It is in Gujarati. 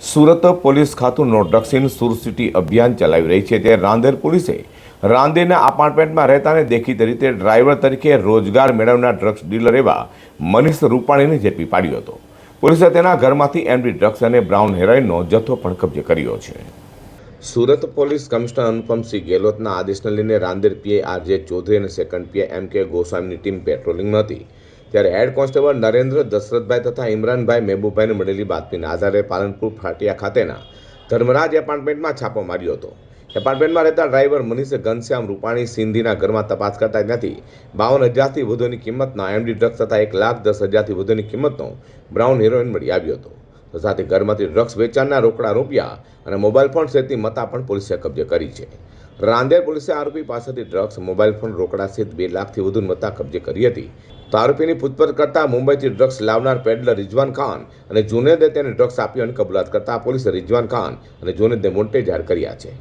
સુરત પોલીસ ખાતું no drugs in Surat city અભિયાન ચલાવી રહી છે, ત્યારે રાંદેર પોલીસે રાંદેરના અપાર્ટમેન્ટમાં રહેતાને દેખીતી રીતે ડ્રાઈવર તરીકે રોજગાર મેળવનાર ડ્રગ્સ ડીલર એવા મનીષ રૂપાણીને ઝડપી પાડ્યો હતો. પોલીસે તેના ઘરમાંથી એમડી ડ્રગ્સ અને બ્રાઉન હેરોઇનનો જથ્થો પણ કબજે કર્યો છે. સુરત પોલીસ કમિશનર અનુપમસિંહ ગેહલોતના આદેશને લઈને રાંદેર પીએ આરજે ચૌધરી અને સેકન્ડ પીએ એમ કે ગોસ્વામીની ટીમ પેટ્રોલિંગમાં હતી. ત્યારે હેડ કોન્સ્ટેબલ નરેન્દ્ર દશરથભાઈ તથા ઇમરાનભાઈ મહેબૂબભાઈને મળેલી બાતમીના આધારે પાલનપુર ફાટિયા ખાતેના ધર્મરાજ એપાર્ટમેન્ટમાં છાપો માર્યો હતો. એપાર્ટમેન્ટમાં રહેતા ડ્રાઈવર મનીષ ઘનશ્યામ રૂપાણી સિંધીના ઘરમાં તપાસ કરતા ત્યાંથી બાવન હજારથી વધુની કિંમતના એમડી ડ્રગ્સ તથા એક લાખ દસ હજારથી વધુની કિંમતનો બ્રાઉન હિરોઈન મળી આવ્યો હતો. સાથે ઘરમાંથી ડ્રગ્સ વેચાણના રોકડા રૂપિયા અને મોબાઈલ ફોન સહિતની મતા પણ પોલીસે કબજે કરી છે. રાંદેર પોલીસે આરોપી પાસેથી ડ્રગ્સ, મોબાઈલ ફોન રોકડા સહિત બે લાખથી વધુ મતા કબજે કરી હતી. તો આરોપીની પૂછપરછ કરતા મુંબઈથી ડ્રગ્સ લાવનાર પેડલર રિઝવાન ખાન અને જુનેદે તેને ડ્રગ્સ આપ્યો અને કબૂલાત કરતા પોલીસે રિઝવાન ખાન અને જુનેદને મોટે જાહેર કર્યા છે.